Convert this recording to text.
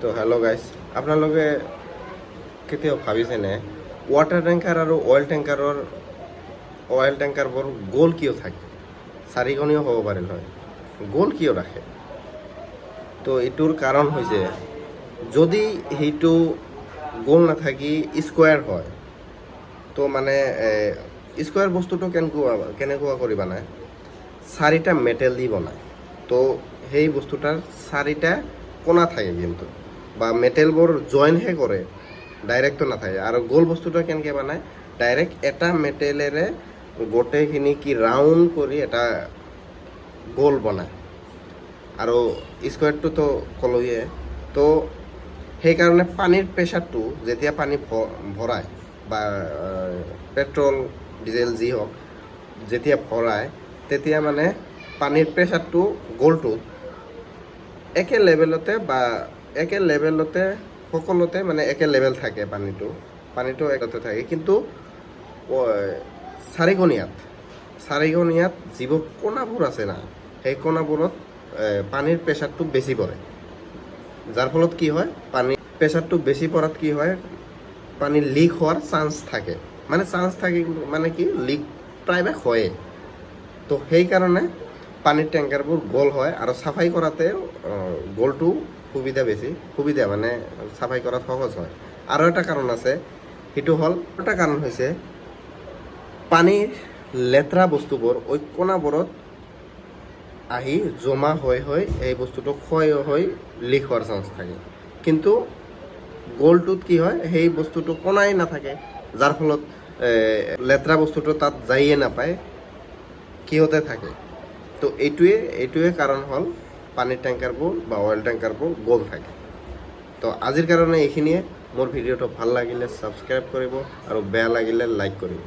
তো hello' guys আপোনালোকে কেতিয়াও ভাবিছেনে ৱাটাৰ টেংকাৰ আৰু অইল টেংকাৰৰ অইল টেংকাৰবোৰ গোল কিয় থাকে? চাৰিকণীয় হ'ব পাৰিল হয় গোল কিয় ৰাখে? তো এইটোৰ কাৰণ হৈছে, যদি সেইটো গোল নাথাকি স্কুৱেৰ হয়, তো মানে স্কুৱেৰ বস্তুটো কেনেকুৱা কেনেকুৱা কৰি বনায় চাৰিটা মেটেল দি বনায়। তো সেই বস্তুটাৰ চাৰিটা কোণা থাকে কিন্তু। বা মেটেলবোৰ জইনহে কৰে ডাইৰেক্টটো নাথাকে। আৰু গোল বস্তুটো কেনেকৈ বনায়? ডাইৰেক্ট এটা মেটেলেৰে গোটেইখিনি কি ৰাউণ্ড কৰি এটা গোল বনায়। আৰু স্কুৱেৰটোতো ক'লোৱে। তো সেইকাৰণে পানীৰ প্ৰেছাৰটো যেতিয়া পানী ভৰায় বা পেট্ৰল ডিজেল যি হওক, যেতিয়া ভৰায়, তেতিয়া মানে পানীৰ প্ৰেছাৰটো গ'লটোত একে লেভেলতে বা একে লেভেলতে সকলোতে মানে একে লেভেল থাকে পানীটো। পানীটো একতে থাকে। কিন্তু চাৰিকণীয়াত চাৰিকণীয়াত যিবোৰ কোণাবোৰ আছে না, সেই কোণাবোৰত পানীৰ প্ৰেছাৰটো বেছি পৰে। যাৰ ফলত কি হয় পানী প্ৰেছাৰটো বেছি পৰাত কি হয়, পানী লিক হোৱাৰ চান্স থাকে। মানে চান্স থাকে মানে কি লিক প্ৰায়ভাগ হয়ে। তো সেইকাৰণে পানীৰ টেংকাৰবোৰ গোল হয় আৰু চাফাই কৰাতে গোলটো সুবিধা বেছি সুবিধা মানে চাফাই কৰাত সহজ হয়। আৰু এটা কাৰণ আছে সেইটো হ'ল এটা কাৰণ হৈছে পানীৰ লেতেৰা বস্তুবোৰ ওই আহি জমা হৈ হৈ এই বস্তুটো ক্ষয় হৈ লিক হোৱাৰ চান্স থাকে। কিন্তু গ'লটোত কি হয়, সেই বস্তুটো কোনাই নাথাকে। যাৰ ফলত লেতেৰা বস্তুটো তাত যায়ে নাপায়, কিহতে থাকে। তো এইটোৱে এইটোৱে কাৰণ হ'ল পানীৰ টেংকাৰবোৰ বা অইল টেংকাৰবোৰ গোল থাকে। তো আজিৰ কাৰণে এইখিনিয়ে মোৰ ভিডিঅ'টো ভালো লাগিলে ছাবস্ক্ৰাইব কৰিব আৰু বেয়া লাগিলে লাইক কৰিব